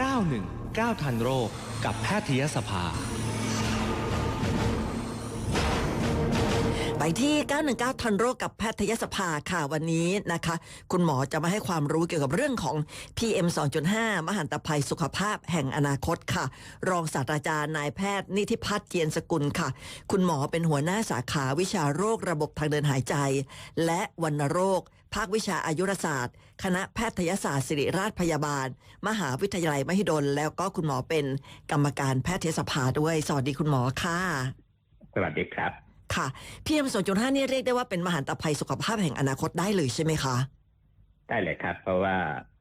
919 ทันโรคกับแพทยสภา ไปที่ 919 ทันโรคกับแพทยสภาค่ะวันนี้นะคะ คุณหมอจะมาให้ความรู้เกี่ยวกับเรื่องของ PM 2.5 มหันตภัยสุขภาพแห่งอนาคตค่ะ รองศาสตราจารย์นายแพทย์นิติพัฒน์เจียนสกุลค่ะ คุณหมอเป็นหัวหน้าสาขาวิชาโรคระบบทางเดินหายใจ และวัณโรค ภาควิชาอายุรศาสตร์ คณะแพทยศาสตร์ศิริราชพยาบาล มหาวิทยาลัยมหิดล แล้วก็คุณหมอเป็นกรรมการแพทยสภาด้วย สวัสดีคุณหมอค่ะ สวัสดีครับ ค่ะ PM 2.5นี่เรียกได้ว่าเป็นมหันตภัยสุขภาพแห่งอนาคตได้เลยใช่ไหมคะ ได้เลยครับ เพราะว่า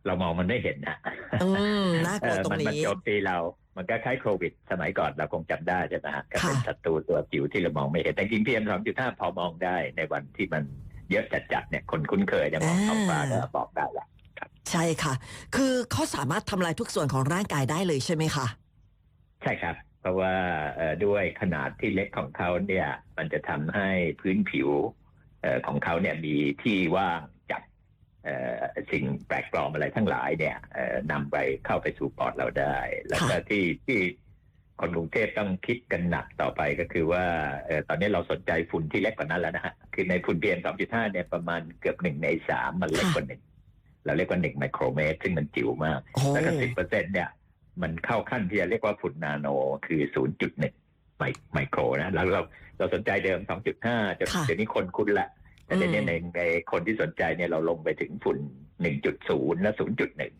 เรามองมันไม่เห็นนะอืมน่ากลัวตรงมัมันนี้โจมตีเรา มันก็คล้ายโควิด สมัยก่อนเราคงจำได้ใช่ไหมฮะก็เป็นค่ะศัตรูตัวจิ๋วที่เรามองไม่เห็นแต่จริงพีเอ็มสองจุดห้าพอมองได้ในวันที่มัน เยอะจัดๆเนี่ยคนคุ้นเคยจะมองท้องฟ้าก็บอกได้ละใช่ค่ะ คือเขาสามารถทำลายทุกส่วนของร่างกายได้เลยใช่ไหมคะ ใช่ครับ เพราะว่าเอ่อด้วยขนาดที่เล็กของเขาเนี่ย มันจะทำให้พื้นผิวเอ่อของเขาเนี่ยมีที่ว่างจับเอ่อสิ่งแปลกปลอมอะไรทั้งหลายเนี่ยเอ่อนำไปเข้าไปสู่ปอดเราได้ แล้วก็ที่ที่ คนกรุงเทพต้องคิดกันหนักต่อไปก็คือว่าเอ่อตอนนี้เราสนใจฝุ่นที่เล็กกว่านั้นแล้วนะฮะคือในฝุ่นเพียง2.5เนี่ยประมาณเกือบหนึ่งในสามมันเล็กกว่าหนึ่งเราเรียกว่าหนึ่งไมโครเมตร ซึ่งมันจิ๋วมากโอ้แล้วก็สิบเปอร์เซ็นเนี่ยมันเข้าขั้นที่จะเรียกว่าฝุ่นนาโนคือศูนย์จุดหนึ่งไมไมโครนะแล้วเราเราสนใจเดิมสองจุดห้าจนค่ะเดี๋ยวนี้คนคุ้นละแต่เดี๋ยวนี้อืมในในคนที่สนใจเนี่ยเราลงไปถึงฝุ่นหนึ่งจุดศูนย์และศูนย์จุดหนึ่ง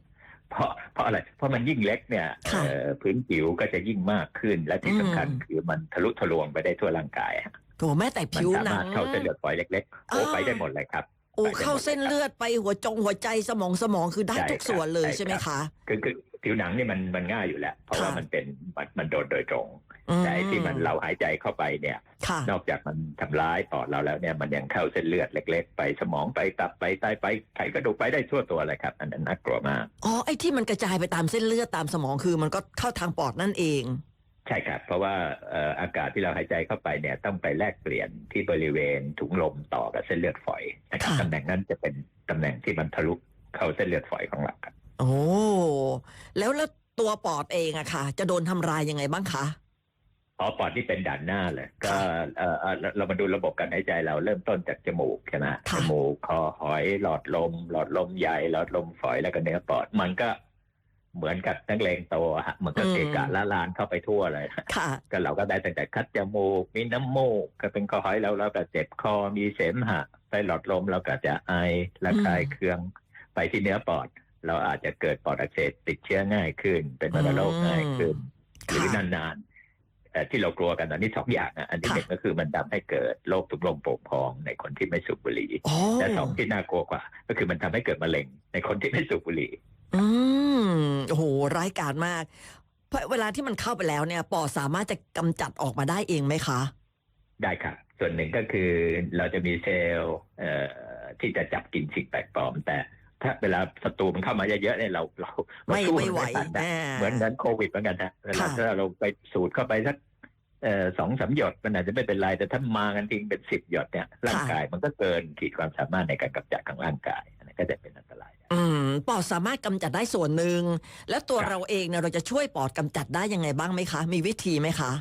เพราะเพราะอะไร เพราะมันยิ่งเล็กเนี่ยค่ะเอ่อพื้นผิวก็จะยิ่งมากขึ้น และที่สำคัญอืม คือมันทะลุทะลวงไปได้ทั่วร่างกายฮะโถแม้แต่มันผิวสาหนัมารถเข้าเส้นเลือดฝอยเล็กๆโอ้อ่า ไปได้หมดเลยครับ โอ้ไปได้หมดเข้าเส้นเลือดไปหัวจงหัวใจสมองสมองคือได้ใช่ทุกส่วนเลยครับใช่ไหมใช่ครัคะบคือคือ ผิวหนังนี่มันมันง่ายอยู่แล้ว เพราะว่าค่ะมันเป็นมันมันโดนโดยตรงอืมแต่ไอ้ที่มันเราหายใจเข้าไปเนี่ยค่ะนอกจากมันทำร้ายปอดเราแล้วเนี่ยมันยังเข้าเส้นเลือดเล็ก ๆ ไปสมองไปตับไปไตไปไขกระดูกไปได้ทั่วตัวเลยครับ อันนั้นน่ากลัวมากอ๋อไอ้ที่มันกระจายไปตามเส้นเลือดตามสมองคือมันก็เข้าทางปอดนั่นเองใช่ครับ เพราะว่าเอ่ออากาศที่เราหายใจเข้าไปเนี่ยต้องไปแลกเปลี่ยนที่บริเวณถุงลมต่อกับเส้นเลือดฝอยนะครับค่ะตำแหน่งนั้นจะเป็นตำแหน่งที่มันทะลุเข้าเส้นเลือดฝอยของเราครับ โอ้แล้วแล้วตัวปอดเองอะค่ะ จะโดนทำลายยังไงบ้างคะอ๋อปอดที่เป็นด่านหน้าเลยก็ค่ะเอ่อเอ่อเราเรามาดูระบบการหายใจเราเริ่มต้นจากจมูกใช่ไหมค่ะจมูกคอหอยหลอดลม หลอดลมใหญ่หลอดลมฝอยแล้วก็เนื้อปอดมันก็เหมือนกับนักเลงโตอะฮะมันก็เกะกะละลานเข้าไปทั่วเลยค่ะก็เราก็ได้ตั้งแต่คัดจมูกมีน้ำมูกก็เป็นคอหอยแล้วเราก็เจ็บคอมีเสมหะไปหลอดลมเราก็จะไอระคายเคืองไปที่เนื้อปอด เราอาจจะเกิดปอดอักเสบติดเชื้อง่ายขึ้น เป็นวัณโรคง่ายขึ้น หรือค่ะนานๆเอ่อที่เรากลัวกันอันนี้สองอย่างอะอันที่ค่ะหนึ่งก็คือมันทำให้เกิดโรคถุงลมโป่งพองในคนที่ไม่สูบบุหรี่โอ้และสองที่น่ากลัวกว่า ก็คือมันทำให้เกิดมะเร็งในคนที่ไม่สูบบุหรี่ อืมโอ้โหร้ายกาจมากเพราะเวลาที่มันเข้าไปแล้วเนี่ยปอดสามารถจะกำจัดออกมาได้เองไหมคะ ได้ครับส่วนหนึ่งก็คือเราจะมีเซลล์เอ่อที่จะจับกินสิ่งแปลกปลอม แต่ ถ้าเวลาศัตรูมันเข้ามาเยอะๆเนี่ยเราเราเราไม่สู้ไม่ไหวทันนะอ่าเหมือนนั้นโควิดเหมือนกันนะเวลาค่ะถ้าเราไปสูดเข้าไปสักเอ่อสองสามหยดมันอาจจะไม่เป็นไรแต่ถ้ามากันทิ้งเป็นสิบหยดเนี่ยร่างกายมันก็เกินขีดความสามารถในการกำจัดของร่างกายอันนั้นก็จะเป็นอันตราย อืมปอดสามารถกำจัดได้ส่วนหนึ่งแล้วตัวครับเราเองเนี่ยเราจะช่วยปอดกำจัดได้ยังไงบ้างไหมคะ มีวิธีไหมคะ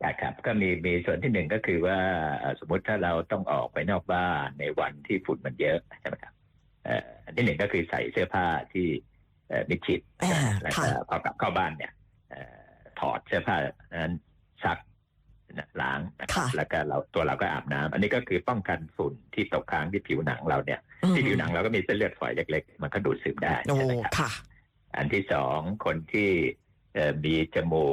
ใช่ครับก็มีมีส่วนที่หนึ่งก็คือว่าเอ่อสมมติถ้าเราต้องออกไปนอกบ้านในวันที่ฝุ่นมันเยอะใช่ไหมครับเอ่ออั นที่หนึ่งก็คือใส่เสื้อผ้าที่เอ่อมิดชิดอ่าแล้วค่ะก็พอกลับเข้าบ้านเนี่ยเอ่อถอดเสื้อผ้านั้นซักนะล้างนะครับค่ะแล้วก็เราตัวเราก็อาบน้ำอันนี้ก็คือป้องกันฝุ่นที่ตกค้างที่ผิวหนังเราเนี่ยอืมที่ผิวหนังเราก็มีเส้นเลือดฝอยเล็ก ๆ มันก็ดูดซึมได้โอ้ใช่ไหมครับค่ะอันที่สองคนที่เอ่อมีจมู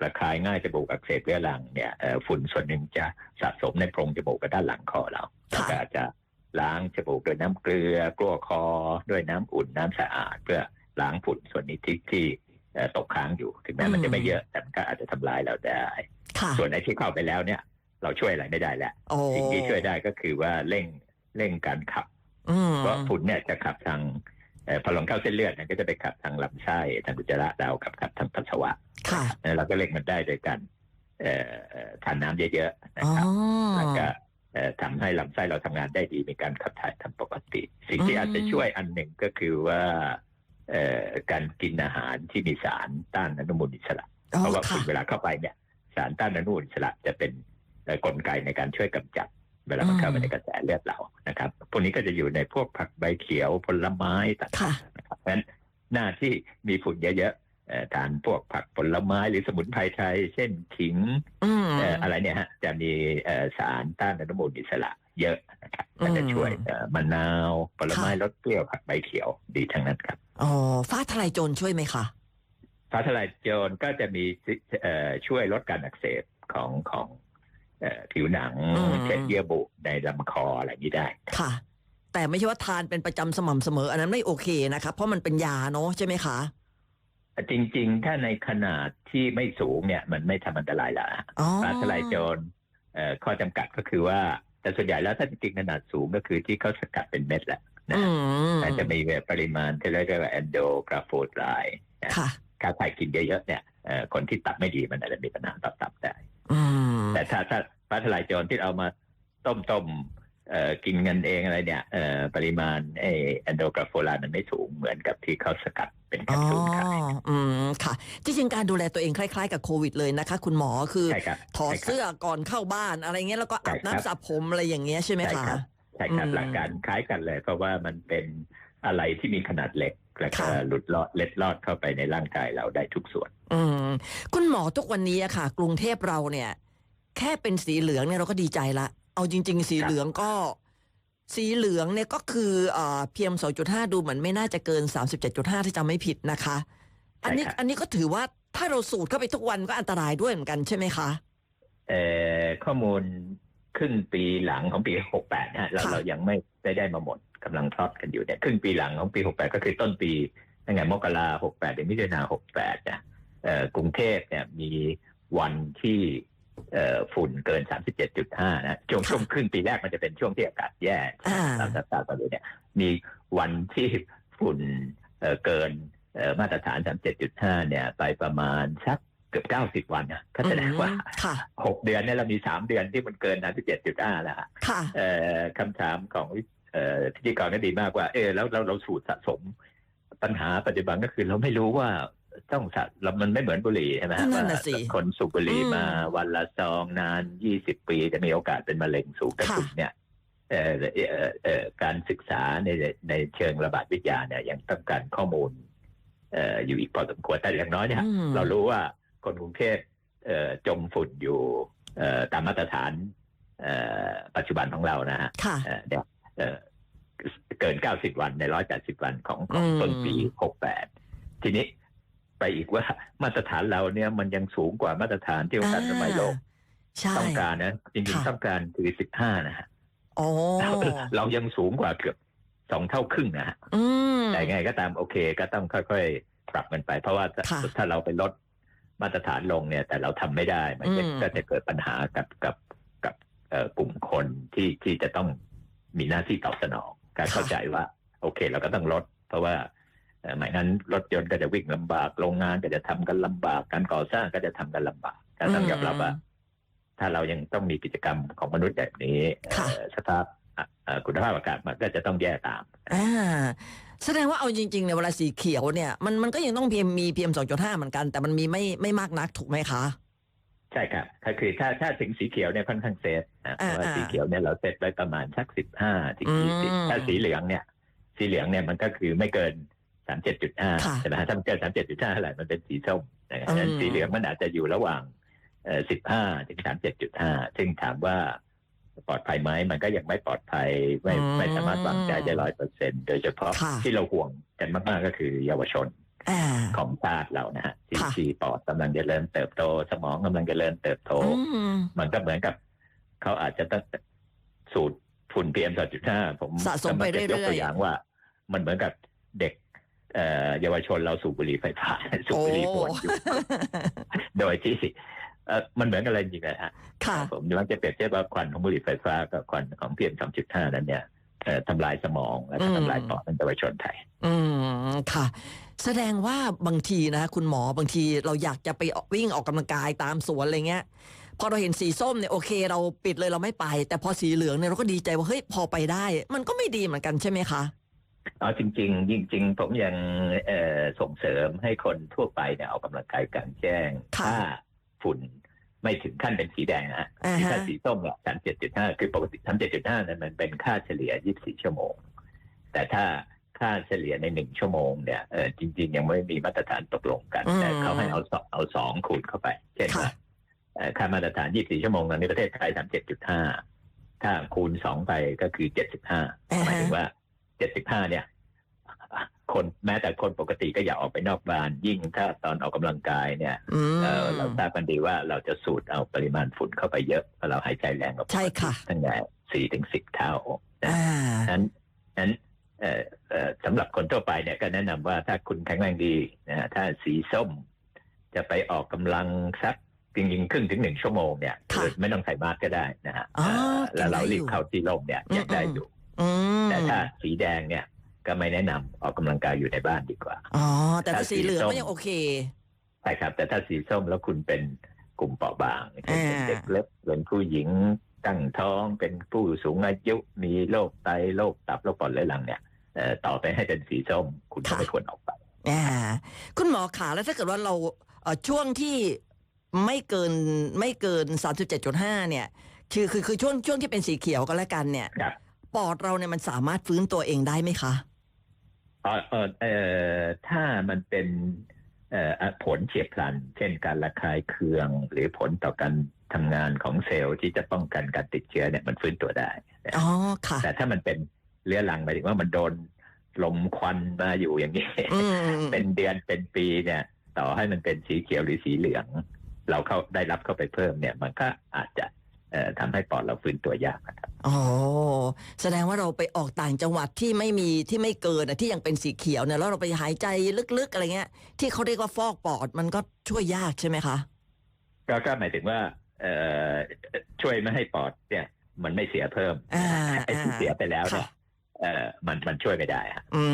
กระคายง่ายจมูกอักเสบเรื้อรังเนี่ยเอ่อฝุ่นส่วนหนึ่งจะสะสมในโพรงจมูกกับด้านหลังคอเราแล้วก็อาจจะ ล้างจมูกด้วยน้ำเกลือกลัวคอด้วยน้ำอุ่นน้ำสะอาด เพื่อล้างฝุ่นส่วนนี้ที่ที่เอ่อตกค้างอยู่ ถึงแม้มันจะไม่เยอะแต่มันก็อาจจะทำลายเราได้ค่ะส่วนไอ้ที่เข้าไปแล้วเนี่ย เราช่วยอะไรไม่ได้แล้วโอ้สิ่งที่ช่วยได้ก็คือว่าเร่งเร่งการขับอืมเพราะฝุ่นเนี่ยจะขับทางเอ่อพอลงเข้าเส้นเลือดเนี่ยก็จะไปขับทางลำไส้ทางอุจจาระเรากับขับทางปัสสาวะค่ะแล้วเราก็เร่งมันได้โดยการเอ่อเอ่อทานน้ำเยอะๆนะอ๋อครับแล้วก็เอ่อ ทำให้ลำไส้เราทำงานได้ดีมีการขับถ่ายทางปกติ สิ่งที่อืมอาจจะช่วยอันหนึ่งก็คือว่าเอ่อการกินอาหารที่มีสารต้านอนุมูลอิสระอ๋อเพราะว่าค่ะคุณเวลาเข้าไปเนี่ยสารต้านอนุมูลอิสระจะเป็นเอ่อกลไกในการช่วยกำจัด เวลามันเข้าไปในกระแสเลือดเรานะครับพวกนี้ก็จะอยู่ในพวกผักใบเขียวผลไม้ต่างค่ะๆนะครับเพราะฉะนั้นหน้าที่มีฝุ่นเยอะๆเอ่อ ทานพวกผักผลไม้หรือสมุนไพรไทย เช่นขิงอืมเอ่ออะไรเนี่ยฮะจะมีเอ่อสารต้านอนุมูลอิสระเยอะนะครับก็จะช่วยอืมเอ่อมะนาวผลไม้ค่ะรสเปรี้ยวผักใบเขียวดีทั้งนั้นครับอ๋อฟ้าทลายโจรช่วยไหมคะฟ้าทลายโจรก็จะมีสิเอ่อช่วยลดการอักเสบของของเอ่อผิวหนังอืมเช่นเยื่อบุในลำคออะไรอย่างนี้ได้ค่ะ แต่ไม่ใช่ว่าทานเป็นประจำสม่ำเสมอ อันนั้นไม่โอเคนะคะเพราะมันเป็นยาเนาะใช่ไหมคะ จริง ๆ ถ้าในขนาดที่ไม่สูงเนี่ย มันไม่ทำอันตรายละอ๋อฟ้าทลายโจรเอ่อข้อจำกัดก็คือว่า แต่ส่วนใหญ่แล้วถ้าจริงๆขนาดสูงก็คือที่เขาสกัดเป็นเม็ดแหละนะอืมอาจจะมีปริมาณที่เรียกว่าแอนโดกราโฟไลด์ค่ะถ้าใครกินเยอะๆเนี่ยเอ่อคนที่ตับไม่ดีมันอาจจะมีปัญหาต่อตับได้อืมแต่ถ้าถ้าฟ้าทลายโจรที่เอามาต้มต้มๆเอ่อ กินกันเองอะไรเนี่ยเอ่อปริมาณไอแอนโดกราโฟไลด์มันไม่สูงเหมือนกับที่เขาสกัดเป็นแคอ๋ปอซูลขายอืมค่ะที่จริงการดูแลตัวเองคล้ายๆกับโควิดเลยนะคะ คุณหมอคือใช่ครับถอดใช่ครับเสื้อก่อนเข้าบ้านอะไรเงี้ยแล้วก็อาบใช่ครับน้ำสระผมอะไรอย่างเงี้ยใช่ไหมใช่คะครับใช่ครับอืมหลักการคล้ายกันเลย เพราะว่ามันเป็นอะไรที่มีขนาดเล็กแล้วก็ค่ะหลุดลอดเล็ดลอดเข้าไปในร่างกายเราได้ทุกส่วน อืมคุณหมอทุกวันนี้อะค่ะ กรุงเทพเราเนี่ย แค่เป็นสีเหลืองเนี่ยเราก็ดีใจละ เอาจริง ๆ สีครับเหลืองก็ สีเหลืองเนี่ยก็คือเอ่อพีเอ็มสองจุดห้าดูเหมือนไม่น่าจะเกินสามสิบเจ็ดจุดห้าถ้าจำไม่ผิดนะคะ อันนี้อันนี้ก็ถือว่าถ้าเราสูดเข้าไปทุกวันก็อันตรายด้วยเหมือนกันใช่ไหมคะเอ่อข้อมูลครึ่งปีหลังของปี68นะฮะเราค่ะเรายังไม่ได้ได้มาหมดกำลังพลอตกันอยู่เนี่ยครึ่งปีหลังของปี68ก็คือต้นปีตั้งแต่มกรา68ถึงมิถุนา68เนี่ยเอ่อกรุงเทพเนี่ยมีวันที่เอ่อ ฝุ่นเกิน 37.5 นะช่วงค่ะช่วงครึ่งปีแรกมันจะเป็นช่วงที่อากาศแย่อ่าตามสตาร์ทเลยเนี่ยมีวันที่ฝุ่นเอ่อเกินเอ่อมาตรฐาน 37.5 เนี่ย ไปประมาณสักเกือบ90วันนะก็แสดงว่าอืมค่ะหกเดือนเนี่ยเรามีสามเดือนที่มันเกินนะที่เจ็ดจุดห้าแล้วฮะค่ะเอ่อคำถามของเอ่อพิธีกรก็ดีมากว่า เออแล้วเราเราสูตรสะสม ปัญหาปัจจุบันก็คือเราไม่รู้ว่า ต้องสะเรามันไม่เหมืมือนบุหรี่ใช่ไหมฮะนั่นว่าน่ะสิคนสูบบุหรี่อืม มาวันละซองนานยี่สิบปีจะมีโอกาสเป็นมะเร็งสูงแต่ค่ะคุณเนี่ยเอ่อเอ่อเอ่อการศึกษาในในเชิงระบาดวิทยาเนี่ยยังต้องการข้อมูลเอ่ออยู่อีกพอสมควรแต่อย่างน้อยเนี่ย อืม เรารู้ว่าคนกรุงเทพเอ่อจมฝุ่นอยู่เอ่อตามมาตรฐานเอ่อปัจจุบันของเรานะฮะ ค่ะ เอ่อเนี่ยเอ่อเกิน 90 วันใน 180 วันของของอืม ต้นปี 68 ทีนี้ ไปอีกว่ามาตรฐานเราเนี่ยมันยังสูงกว่ามาตรฐานที่องค์การอนามัยโลกใช่ต้องการนะจริงค่ะๆต้องการคือ15นะฮะอ๋อเราเรายังสูงกว่าเกือบสองเท่าครึ่งนะฮะอืมแต่ไงก็ตามโอเคก็ต้องค่อยๆ ปรับกันไป เพราะว่าถ้าค่ะถ้าเราไปลดมาตรฐานลงเนี่ย แต่เราทำไม่ได้มันจะอืมก็จะเกิดปัญหากับกับกับเอ่อกลุ่มคนที่ที่จะต้องมีหน้าที่ตอบสนอง การเข้าใจว่า โอเค เราก็ต้องลด เพราะว่าเอ่อ ไม่งั้นรถยนต์ก็จะวิ่งลำบากโรงงานก็จะทำกันลำบาก การก่อสร้างก็จะทำกันลำบากก็ต้องยอมรับว่า ถ้าเรายังต้องมีกิจกรรมของมนุษย์แบบนี้เอ่อค่ะสภาพอะเอ่อคุณภาพอากาศมันก็จะต้องแย่ตามอ่าแสดงว่าเอาจริงๆเนี่ยเวลาสีเขียวเนี่ย มันมันก็ยังต้องพีมมีพีเอ็มสองจุดห้าเหมือนกัน แต่มันมีไม่ไม่มากนักถูกไหมคะใช่ครับก็คือถ้าถ้าถึงสีเขียวเนี่ยค่อนข้างเซฟนะเพอ่าราะว่าอ่าสีเขียวเนี่ยเราเซตไว้ประมาณสักสิบห้าถึงอืยี่สิบมถ้าสีเหลืองเนี่ย สีเหลืองเนี่ยมันก็คือไม่เกิน สามเจ็ดจุดห้าค่ะใช่ไหมฮะถ้ามันเกินสามเจ็ดจุดห้าเท่าไหร่มันเป็นสีส้มนะครับอืมฉะนั้นสีเหลืองมันอาจจะอยู่ระหว่างเอ่อสิบห้าถึงสามเจ็ดจุดห้าซึ่งถามว่าปลอดภัยไหมมันก็ยังไม่ปลอดภัยไม่ไม่สามารถวางใจได้ร้อยเปอร์เซ็นโดยเฉพาะค่ะที่เราห่วงกันมาก ๆ ก็คือเยาวชนอ่าของชาติเรานะฮะที่ค่ะที่ปอดกำลังเจริญเติบโต สมองกำลังเจริญเติบโตอืมมันก็เหมือนกับเขาอาจจะต้องสูตรฝุ่น PM 2.5ผมสะสมไปเรื่อยๆกตัวอย่างว่า มันเหมือนกับเด็ก เอ่อเยาวชนเราสูบบุหรี่ไฟฟ้าสูบโอ้บุหรี่มวนอยู่โดยที่เอ่อมันเหมือนอะไรจริงๆนะฮะค่ะผมมักจะเปรียบเทียบว่าควันของบุหรี่ไฟฟ้ากับควันของ PM 2.5นั้นเนี่ยเอ่อทำลายสมองและก็อืมทำลายปอดในเยาวชนไทย อืมค่ะ แสดงว่าบางทีนะ คุณหมอบางทีเราอยากจะไปวิ่งออกกำลังกายตามสวนอะไรเงี้ย พอเราเห็นสีส้มเนี่ยโอเค เราปิดเลยเราไม่ไป แต่พอสีเหลืองเนี่ยเราก็ดีใจว่าเฮ้ยพอไปได้ มันก็ไม่ดีเหมือนกันใช่ไหมคะ อ๋อจริง ๆ จริง ๆ ผมยังเอ่อส่งเสริมให้คนทั่วไปเนี่ยออกกำลังกายกลางแจ้งค่ะถ้าฝุ่นไม่ถึงขั้นเป็นสีแดงนะฮะอ่าฮะถ้าสีส้มเนี่ยสามเจ็ดจุดห้าคือปกติสามเจ็ดจุดห้านั้นมันเป็นค่าเฉลี่ยยี่สิบสี่ชั่วโมง แต่ถ้าค่าเฉลี่ยในหนึ่งชั่วโมงเนี่ยเออจริง ๆ ยังไม่มีมาตรฐานตกลงกันอืมแต่เขาให้เอาสองเอาสองคูณเข้าไป เช่นค่ะว่าเอ่อค่ามาตรฐาน24ชั่วโมงตอนนี้ประเทศไทย37.5ถ้าคูณสองไปก็คือ75หมายถึงว่า 75เนี่ย คนแม้แต่คนปกติก็อย่าออกไปนอกบ้าน ยิ่งถ้าตอนออกกำลังกายเนี่ยอืมเอ่อเราทราบกันดีว่าเราจะสูดเอาปริมาณฝุ่นเข้าไปเยอะเพราะเราหายใจแรงกว่าปกติใช่ค่ะตั้งแต่สี่ถึงสิบเท่านะอ่านั้นนั้นเอ่อเอ่อสำหรับคนทั่วไปเนี่ยก็แนะนำว่าถ้าคุณแข็งแรงดีนะฮะถ้าสีส้ม จะไปออกกำลังสักจริงๆครึ่งถึงหนึ่งชั่วโมงเนี่ยค่ะคือไม่ต้องใส่มาสก์ก็ได้นะฮะอ๋อเอ่อแล้วเรายังได้รีอยู่บเข้าที่ร่มเนี่ยอืมยังได้อยู่อืม แต่ถ้าสีแดงเนี่ยก็ไม่แนะนำออกกำลังกายอยู่ในบ้านดีกว่า อ๋อ แต่ถ้าถ้าสีเหลืองสีส้มก็ยังโอเค ใช่ครับ แต่ถ้าสีส้มแล้วคุณเป็นกลุ่มเปราะบางเช่นเป็นอ่าเด็กเล็กเป็นผู้หญิงตั้งท้อง เป็นผู้สูงอายุ มีโรคไตโรคตับโรคปอดเรื้อรังเนี่ยเอ่อต่อไปให้เป็นสีส้ม คุณก็ไม่ควรออกไปอ่าคุณหมอขาแล้วถ้าเกิดว่าเราเอ่อช่วงที่ไม่เกินไม่เกิน37.5เนี่ย คือคือคือช่วงช่วงที่เป็นสีเขียวก็แล้วกันเนี่ยครับ ปอดเราเนี่ยมันสามารถฟื้นตัวเองได้ไหมคะเออเออเออถ้ามันเป็นเอ่อผลเฉียบพลัน เช่นการระคายเคือง หรือผลต่อการทำงานของเซลล์ที่จะป้องกันการติดเชื้อเนี่ยมันฟื้นตัวได้นะอ๋อค่ะ แต่ถ้ามันเป็นเรื้อรังหมายถึงว่ามันโดนลมควันมาอยู่อย่างนี้อืมเป็นเดือนเป็นปีเนี่ย ต่อให้มันเป็นสีเขียวหรือสีเหลือง เราเข้าได้รับเข้าไปเพิ่มเนี่ย มันก็อาจจะเอ่อ ทำให้ปอดเราฟื้นตัวยากนะครับอ๋อแสดงว่าเราไปออกต่างจังหวัดที่ไม่มีที่ไม่เกินอะที่ยังเป็นสีเขียวเนี่ยแล้วเราไปหายใจลึกๆอะไรเงี้ย ที่เขาเรียกว่าฟอกปอดมันก็ช่วยยากใช่ไหมคะก็ก็หมายถึงว่าเอ่อช่วยไม่ให้ปอดเนี่ย มันไม่เสียเพิ่มอ่าไอ้ที่อ่าเสียไปแล้วเนี่ยค่ะ เอ่อมันมันช่วยไม่ได้ฮะอื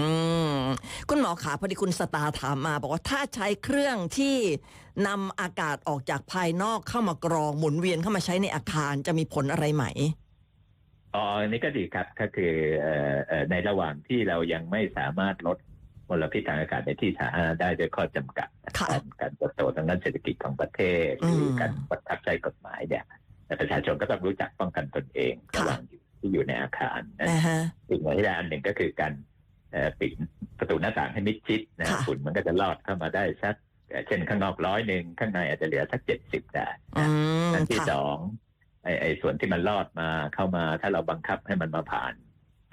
มคุณหมอขาพอดีคุณสตาร์ถามมา บอกว่าถ้าใช้เครื่องที่นำอากาศออกจากภายนอกเข้ามากรองหมุนเวียนเข้ามาใช้ในอาคารจะมีผลอะไรไหม อ๋ออันนี้ก็ดีครับก็คือเอ่อเอ่อในระหว่างที่เรายังไม่สามารถลดมลพิษทางอากาศในที่สาธารณะได้ด้วยข้อจำกัดค่ะการการเติบโตทางด้านเศรษฐกิจของประเทศหรือม การบังคับใช้กฎหมายเนี่ยแต่ประชาชนก็ต้องรู้จักป้องกันตนเองค่ะระหว่างอยู่ ที่อยู่ในอาคารนะนะฮะสิ่งที่ได้อันหนึ่งก็คือการเอ่อปิดประตูหน้าต่างให้มิดชิดนะค่ะฝุ่นมันก็จะลอดเข้ามาได้สักเอ่อเช่นข้างนอกร้อยหนึ่งข้างในอาจจะเหลือสักเจ็ดสิบได้อืนะมอันที่ค่ะสองไอ้ไอ้ส่วนที่มันลอดมาเข้ามาถ้าเราบังคับให้มันมาผ่าน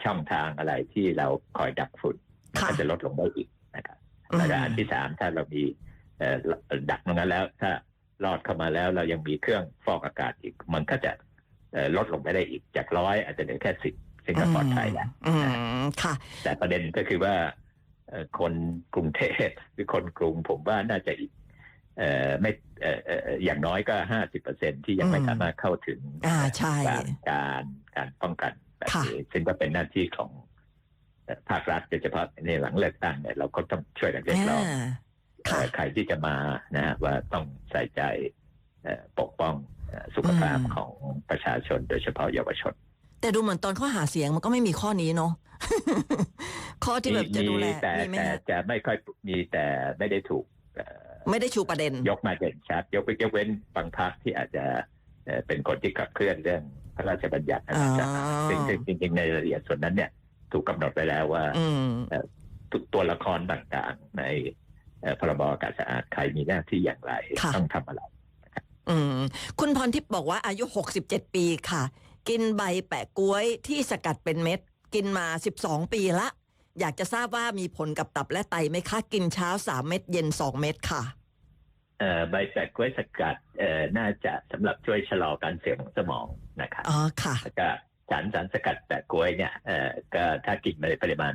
ช่องทางอะไรที่เราคอยดักฝุ่นมันค่ะก็จะลดลงได้อีกนะครับอืมแล้วก็อันที่สามถ้าเรามีเอ่อดักตรงนั้นแล้ว ถ้าลอดเข้ามาแล้วเรายังมีเครื่องฟอกอากาศอีก มันก็จะเอ่อ ลดลงไปได้อีกจากร้อยอาจจะเหลือแค่สิบซึ่งก็ปลอดภัยแล้วอืมค่ะ แต่ประเด็นก็คือว่าเอ่อคนกรุงเทพหรือคนกรุงผมว่าน่าจะอีกเอ่อไม่เอ่อเอ่ออย่างน้อยก็ห้าสิบเปอร์เซ็นที่ยังไม่อืมสามารถเข้าถึงอ่าใช่การการการป้องกันแบบค่ะนี้ซึ่งก็เป็นหน้าที่ของเอ่อภาครัฐโดยเฉพาะในหลังเลือกตั้งเนี่ยเราก็ต้องช่วยกันเรียกร้องอ่าเอ่ค่ะอใครที่จะมานะฮะว่าต้องใส่ใจเอ่อปกป้องเอ่อ สุขภาพอืมของประชาชนโดยเฉพาะเยาวชน แต่ดูเหมือนตอนข้อหาเสียงมันก็ไม่มีข้อนี้เนาะข้อที่แบบจะดูแลมีแต่มีไหมแต่ฮะจะไม่ค่อยมีแต่ไม่ได้ถูกเอ่อไม่ได้ชูประเด็น ยกมาเด่นชัด ยกไปยกเว้นบางพักที่อาจจะเอ่อเป็นคนที่ขับเคลื่อนเรื่องพระราชบัญญัตินะอ๋อครับซึ่งซึ่งจริงๆในรายละเอียดส่วนนั้นเนี่ย ถูกกำหนดไปแล้วว่าอืมทุกตัวละครต่างๆ ในเอ่อพรบอากาศสะอาดใครมีหน้าที่อย่างไรค่ะต้องทำอะไร อืม คุณพรทิพย์บอกว่าอายุ 67 ปีค่ะ กินใบแปะกล้วยที่สกัดเป็นเม็ด กินมา 12 ปีละ อยากจะทราบว่ามีผลกับตับและไตไหมคะ กินเช้า 3 เม็ดเย็น 2 เม็ดค่ะเอ่อใบแปะกล้วยสกัดเอ่อน่าจะสำหรับช่วยชะลอการเสื่อมของสมองนะครับอ๋อค่ะแล้วก็สารสารสกัดแปะกล้วยเนี่ยเอ่อก็ถ้ากินในปริมาณ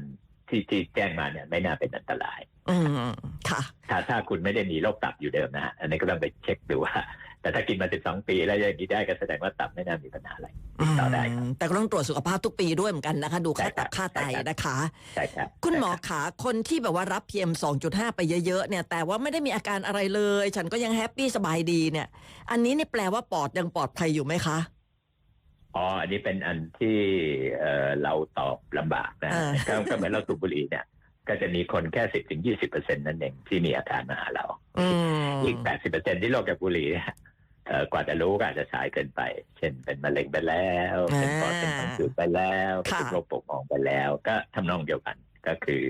ที่ที่แจ้งมาเนี่ยไม่น่าเป็นอันตราย อืมค่ะ ถ้าถ้าคุณไม่ได้มีโรคตับอยู่เดิมนะฮะอันนี้ก็ต้องไปเช็คดูว่า แต่ถ้ากินมา 12 ปีแล้วยังนี้ได้ก็แสดงว่าตับไม่น่ามีปัญหาอะไรต่อได้ครับมแต่ก็ต้องตรวจสุขภาพทุกปีด้วยเหมือนกันนะคะ ดูค่าใช่ครัตับบค่าไตใช่ครับนะคะใช่ครับคุณหมอใช่รับขาคนที่แบบว่ารับ PM 2.5ไปเยอะๆเนี่ย แต่ว่าไม่ได้มีอาการอะไรเลย ฉันก็ยังแฮปปี้สบายดีเนี่ย อันนี้นี่แปลว่าปอดยังปลอดภัยอยู่ไหมคะอ๋อ อันนี้เป็นอันที่เอ่อเราตอบลำบากนะอ่าก็ก็เหมือนเราสูบบุหรี่เนี่ยก็จะมีคนแค่สิบถึงยี่สิบเปอร์เซ็นต์นั่นเองที่มีอาการมาหาเราอืมอีกแปดสิบเปอร์เซ็นต์ที่โรคจากบุหรี่เนี่ยเอ่อ กว่าจะรู้ก็อาจจะสายเกินไป เช่นเป็นมะเร็งไปแล้ว เป็นปอดเป็นทางผืดไปแล้วเป็นโรคปกมองไปแล้ว ก็ทำนองเดียวกันก็คือ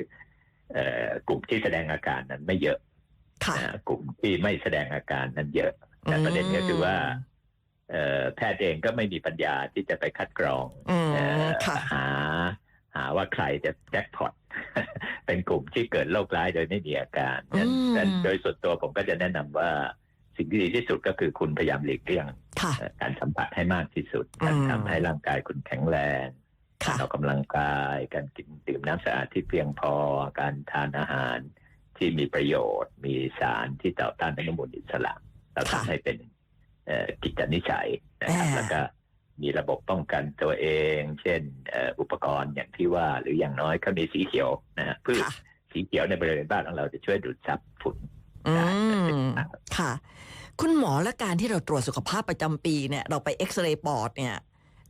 เอ่อกลุ่มที่แสดงอาการนั้นไม่เยอะค่ะนะกลุ่มที่ไม่แสดงอาการนั้นเยอะ แต่ประเด็นก็คือว่าเอ่อแพทย์เองก็ไม่มีปัญญาที่จะไปคัดกรองอืมเอ่อค่ะหา หาว่าใครจะแจ็คพอตเป็นกลุ่มที่เกิดโรคร้ายโดยไม่มีอาการอืมแต่โดยส่วนตัวผมก็จะแนะนำว่า สิ่งที่ดีที่สุดก็คือคุณพยายามหลีกเลี่ยงค่ะเอ่อการสัมผัสให้มากที่สุดการอืมทำให้ร่างกายคุณแข็งแรงค่ะการออกกำลังกายการกินดื่มน้ำสะอาดที่เพียงพอการทานอาหารที่มีประโยชน์ มีสารที่ต่อต้านอนุมูลอิสระแล้วค่ะทำให้เป็นเอ่อกิจนิสัยนะครับอ่าแล้วก็มีระบบป้องกันตัวเอง เช่นเอ่ออุปกรณ์อย่างที่ว่า หรืออย่างน้อยก็มีสีเขียวนะฮะพืชค่ะสีเขียวในบริเวณบ้านของเราจะช่วยดูดซับฝุ่น อืได้มค่ะ คุณหมอและการที่เราตรวจสุขภาพประจำปีเนี่ย เราไปเอ็กซเรย์ปอดเนี่ย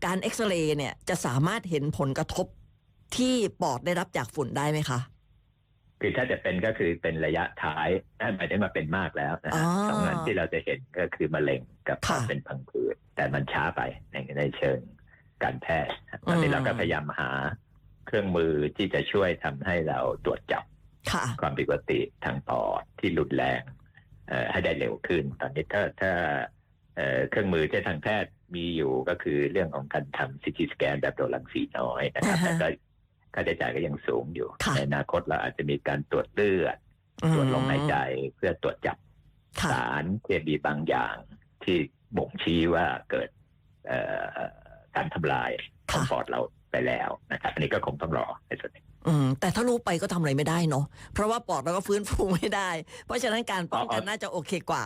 การเอ็กซเรย์เนี่ยจะสามารถเห็นผลกระทบที่ปอดได้รับจากฝุ่นได้ไหมคะคือถ้าจะเป็นก็คือเป็นระยะท้ายนั่นหมายถึงว่าเป็นมากแล้วนะอ๋ฮะอสองอันที่เราจะเห็นก็คือมะเร็งกับค่ะเป็นพังผืดแต่มันช้าไปในในเชิงการแพทย์ตอนนี้อืมเราก็พยายามหาเครื่องมือที่จะช่วยทำให้เราตรวจจับ ค่ะความผิดปกติทางปอดที่รุนแรงเอ่อให้ได้เร็วขึ้น ตอนนี้ถ้าถ้าเอ่อเครื่องมือที่ทางแพทย์มีอยู่ก็คือเรื่องของการทำซีทีสแกนแบบโดยรังสีน้อยนะครับอ่าฮะแต่ก็ค่าใช้จ่ายก็ยังสูงอยู่ค่ะในอนาคตเราอาจจะมีการตรวจเลือดตรวจลมหายใจเพื่อตรวจจับค่ะสารเคมีบางอย่างที่บ่งชี้ว่าเกิดเอ่อการทำลายของค่ะปอดเราไปแล้วนะครับ อันนี้ก็คงต้องรอในส่วนนี้ อืมแต่ถ้ารู้ไปก็ทำอะไรไม่ได้เนาะเพราะว่าปอดเราก็ฟื้นฟูไม่ได้ เพราะฉะนั้นการป้องกันอ๋อน่าจะโอเคกว่า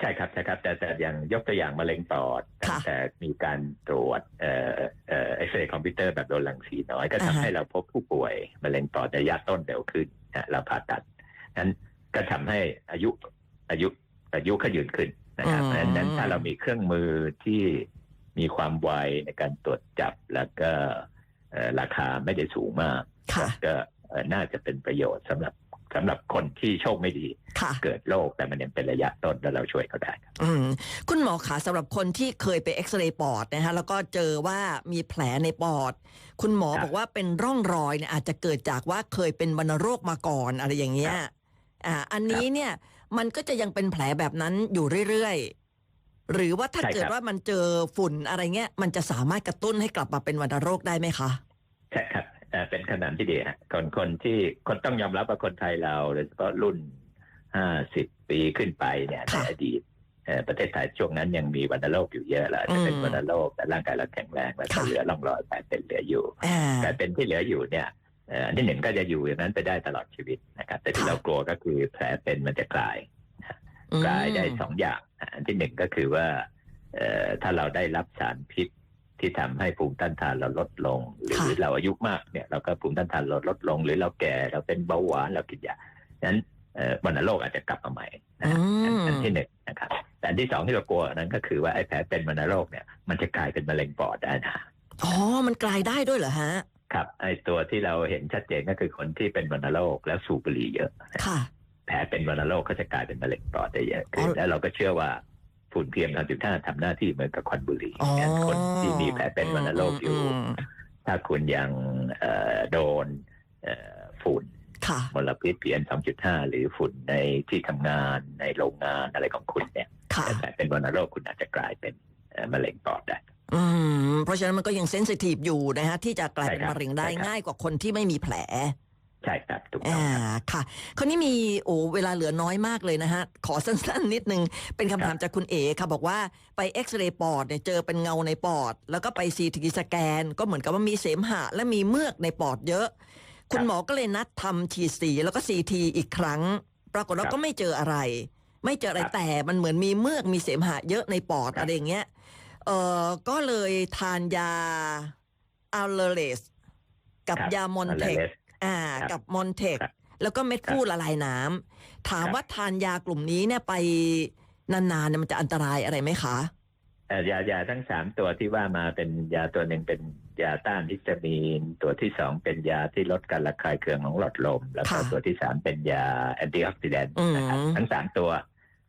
ใช่ครับใช่ครับ แต่แต่อย่างยกตัวอย่างมะเร็งปอดค่ะแต่มีการตรวจเอ่อเอ่อเอ็กซเรย์คอมพิวเตอร์แบบโดนรังสีน้อย ก็ทำอ่าฮะให้เราพบผู้ป่วยมะเร็งปอดในระยะต้นเร็วขึ้นนะเราผ่าตัดนั้นก็ทำให้อายุอายุอายุขยืนขึ้นนะครับเพราะฉะนั้นถ้าเรามีเครื่องมือที่มีความไวในการตรวจจับแล้วก็เอ่อ ราคาไม่ได้สูงมากค่ะก็เอ่อน่าจะเป็นประโยชน์สำหรับสำหรับคนที่โชคไม่ดีค่ะเกิดโรคแต่มันยังเป็นระยะต้นแล้วเราช่วยเขาได้ครับอืมคุณหมอขาสำหรับคนที่เคยไปเอ็กซเรย์ปอดนะฮะแล้วก็เจอว่ามีแผลในปอด คุณหมอครับบอกว่าเป็นร่องรอยเนี่ยอาจจะเกิดจากว่าเคยเป็นวัณโรคมาก่อนอะไรอย่างเงี้ยครับอ่า อันนี้เนี่ยมันก็จะยังเป็นแผลแบบนั้นอยู่เรื่อยๆ หรือว่าถ้าเกิดว่ามันเจอฝุ่นอะไรเงี้ย มันจะสามารถกระตุ้นให้กลับมาเป็นวัณโรคได้ไหมคะใช่ครับเป็นคำถามที่ดีฮะคนคนที่คนต้องยอมรับว่าคนไทยเราโดยเฉพาะรุ่นห้าสิบปีขึ้นไปเนี่ยในอดีตประเทศไทยช่วงนั้นยังมีวัณโรคอยู่เยอะแหละจะเป็นวัณโรคแต่ร่างกายเราแข็งแรงแล้วเหลือร่องรอยแผลเป็นเหลืออยู่แต่เป็นที่เหลืออยู่เนี่ยอันที่หนึ่งก็จะอยู่อย่างนั้นไปได้ตลอดชีวิตนะครับแต่ที่เรากลัวก็คือแผลเป็นมันจะกลาย กลายได้สองอย่างอะอันที่หนึ่งก็คือว่าเอ่อถ้าเราได้รับสารพิษที่ทำให้ภูมิต้านทานเราลดลง หรือค่ะเราอายุมากเนี่ยเราก็ภูมิต้านทานเราลดลง หรือเราแก่เราเป็นเบาหวานเรากินยาฉะนั้นเอ่อวัณโรคอาจจะกลับมาใหม่นะอือันมอันที่หนึ่งนะครับแต่อันที่สองที่เรากลัวนั้นก็คือว่าไอ้แผลเป็นวัณโรคเนี่ยมันจะกลายเป็นมะเร็งปอดได้นะอ๋อมันกลายได้ด้วยเหรอฮะ ครับไอ้ตัวที่เราเห็นชัดเจนก็คือคนที่เป็นวัณโรคแล้วสูบบุหรี่เยอะค่ะ แผลเป็นวัณโรคก็จะกลายเป็นมะเร็งปอดได้เยอะขึ้นอ๋อแล้วเราก็เชื่อว่าฝุ่นเพียง2.5ทำหน้าที่เหมือนกับควันบุหรี่อ๋องั้นคนที่มีแผลเป็นวัณโรคอยู่มถ้าคุณยังเอ่อโดนเอ่อฝุ่นค่ะมลพิษ PM 2.5หรือฝุ่นในที่ทำงานในโรงงานอะไรของคุณเนี่ยค่ะแผลเป็นวัณโรคคุณอาจจะกลายเป็นเอ่อมะเร็งปอดได้อืมเพราะฉะนั้นมันก็ยังเซนซิทีฟอยู่นะฮะที่จะกลายเป็นใช่ครับมะเร็งได้ใช่ครับง่ายกว่าคนที่ไม่มีแผล ใช่ครับถูกต้ออ่างครับค่ะคราวนี้มีโอ้เวลาเหลือน้อยมากเลยนะฮะ ขอสั้นๆ นิดนึง เป็นคำถามจากคุณเอ๋ค่ะ บอกว่าไปเอ็กซเรย์ปอดเนี่ยเจอเป็นเงาในปอด แล้วก็ไปซีทีสแกน ก็เหมือนกับว่ามีเสมหะ และมีเมือกในปอดเยอะ คุณหมอก็เลยนัดทำฉีดสีแล้วก็ซีทีอีกครั้ง ปรากฏว่าครับก็ไม่เจออะไร ไม่เจออะไรครับแต่มันเหมือนมีเมือกมีเสมหะเยอะในปอดครับอะไรอย่างเงี้ยเออก็เลยทานยาอัลเลเรสกับครับยามอนเทค Allerlex อ่าครับกับมอนเทคครับแล้วก็เม็ดครับฟูละลายน้ำถามครับว่าทานยากลุ่มนี้เนี่ยไปนานๆเนี่ยมันจะอันตรายอะไรไหมคะเอ่อยายาทั้งสามตัวที่ว่ามาเป็นยาตัวหนึ่งเป็นยาต้านฮิสตามีน ตัวที่สองเป็นยาที่ลดการระคายเคืองของหลอดลม แล้วก็ค่ะตัวที่สามเป็นยาแอนตี้ออกซิแดนต์อืมนะครับทั้งสามตัว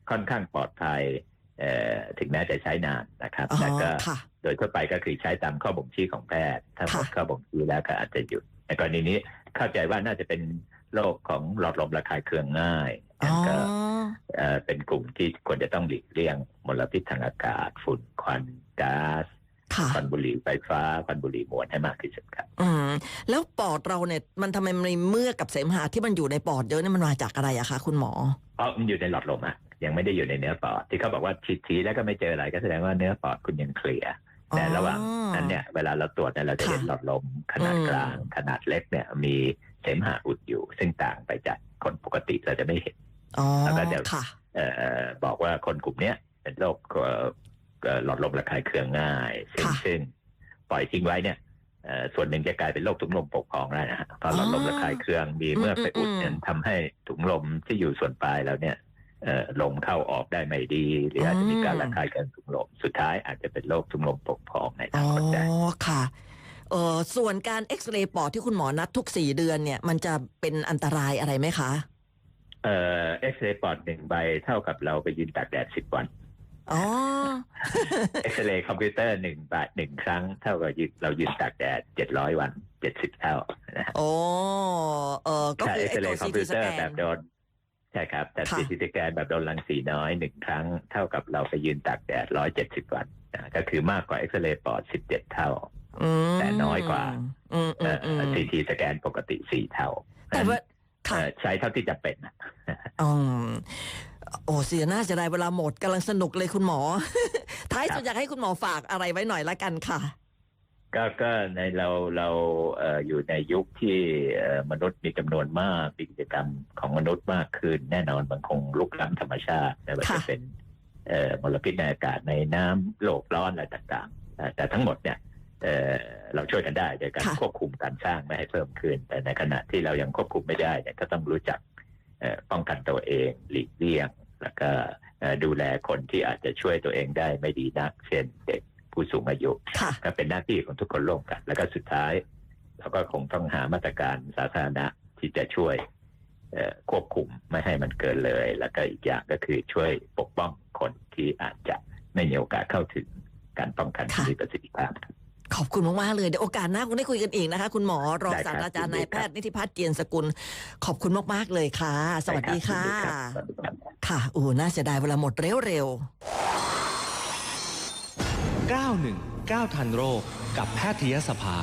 ค่อนข้างปลอดภัยเอ่อถึงแม้จะใช้นานนะครับอ๋อแต่ก็ค่ะโดยทั่วไปก็คือใช้ตามข้อบ่งชี้ของแพทย์ ถ้าหมดค่ะข้อบ่งชี้แล้วก็อาจจะหยุด ในกรณีนี้เข้าใจว่าน่าจะเป็นโรคของหลอดลมระคายเคืองง่ายอ๋อก็เอ่อเป็นกลุ่มที่ควรจะต้องหลีกเลี่ยงมลพิษทางอากาศ ฝุ่นควันก๊าซค่ะควันบุหรี่ไฟฟ้าควันบุหรี่มวลให้มากที่สุดครับ อืมแล้วปอดเราเนี่ยมันทำไมมันมีเมือกกับเสมหะที่มันอยู่ในปอดเยอะเนี่ยมันมาจากอะไรอะคะคุณหมอเพราะมันอยู่ในหลอดลมอะยังไม่ได้อยู่ในเนื้อปอดที่เขาบอกว่าฉีดทีแล้วก็ไม่เจออะไรก็แสดงว่าเนื้อปอดคุณยังเคลียร์ แต่ระหว่างนั้นเนี่ยเวลาเราตรวจเนี่ยเราจะเห็นค่ะหลอดลมขนาดอืมกลางขนาดเล็กเนี่ยมีเสมหะอุดอยู่ ซึ่งต่างไปจากคนปกติเราจะไม่เห็นอ๋อแล้วก็เดี๋ยวค่ะเอ่อบอกว่าคนกลุ่มเนี้ยเป็นโรคเอ่อเอ่อหลอดลมระคายเคืองง่ายซึ่งค่ะซึ่งปล่อยทิ้งไว้เนี่ยเอ่อส่วนหนึ่งจะกลายเป็นโรคถุงลมปกพองได้นะฮะเพราะหลอดลมระคายเคืองมีเมื่อกไปอุดเนี่ยทำให้ถุงลมที่อยู่ส่วนปลายแล้วเนี่ยเอ่อ ลมเข้าออกได้ไม่ดี หรืออาจจะมีการระคายเคืองถุงลมสุดท้ายอาจจะเป็นโรคถุงลมปกพองในออ๋นาอคตได้ค่ะเออส่วนการเอ็กซเรย์ปอดที่คุณหมอนัดทุกสี่เดือนเนี่ยมันจะเป็นอันตรายอะไรไหมคะ เอ่อเอ็กซเรย์ปอดหนึ่งใบเท่ากับเราไปยืนตากแดดสิบวันอ๋อเอ็กซเรย์คอมพิวเตอร์หนึ่งบาทหนึ่งครั้ง เท่ากับยืนเรายืนตากแดดเจ็ดร้อยวันเจ็ดสิบเท่านะฮะโอ้เออก็ใช่คือเอ็กไอ้ซเรตัวย์คอซีมพิทีวสเตอแกร์แบนบโดน ใช่ครับ แต่ค่ะซีทีสแกนแบบโดนรังสีน้อยหนึ่งครั้งเท่ากับเราไปยืนตากแดดร้อยเจ็ดสิบวันนะก็คือมากกว่าเอ็กซเรย์ปอดสิบเจ็ดเท่าอืมแต่น้อยกว่าอืมอืมอืมซีทีสแกนปกติสี่เท่า แต่ว่าค่ะเอ่อใช้เท่าที่จะเป็นนะอืมโอ้เสียหน้าเสียดายเวลาหมดกำลังสนุกเลยคุณหมอ ท้ายสุดอยากให้คุณหมอฝากอะไรไว้หน่อยละกันค่ะ ก็ก็ในเราเราเอ่ออยู่ในยุคที่เอ่อมนุษย์มีจำนวนมากมีกิจกรรมของมนุษย์มากขึ้นแน่นอนมันคงลุกล้ำธรรมชาติไม่ว่าจะค่ะ เป็นเอ่อมลพิษในอากาศในน้ำโลกร้อนอะไรต่างๆเอ่อแต่ทั้งหมดเนี่ยเอ่อเราช่วยกันได้โดยการค่ะ ควบคุมการสร้างไม่ให้เพิ่มขึ้น แต่ในขณะที่เรายังควบคุมไม่ได้เนี่ยก็ต้องรู้จักเอ่อป้องกันตัวเองหลีกเลี่ยง แล้วก็เอ่อดูแลคนที่อาจจะช่วยตัวเองได้ไม่ดีนัก เช่นเด็ก ผู้สูงอายุค่ะก็เป็นหน้าที่ของทุกคนร่วมกัน แล้วก็สุดท้ายเราก็คงต้องหามาตรการสาธารณะที่จะช่วยเอ่อควบคุมไม่ให้มันเกินเลย แล้วก็อีกอย่างก็คือช่วยปกป้องคนที่อาจจะไม่มีโอกาสเข้าถึงการป้องกันที่ค่ะมีประสิทธิภาพขอบคุณมาก ๆ เลย เดี๋ยวโอกาสหน้าคงได้คุยกันอีกนะคะ คุณหมอ รองได้ครับศาสตราจารย์ยินดีนายแพทย์ครับนิติพัฒน์เกียรติสกุล ขอบคุณมาก ๆ เลยค่ะ สวัสดีค่ะได้รับสวัสดีครับค่ะโอ้น่าเสียดายเวลาหมดเร็ว 919ทันโรคกับแพทยสภา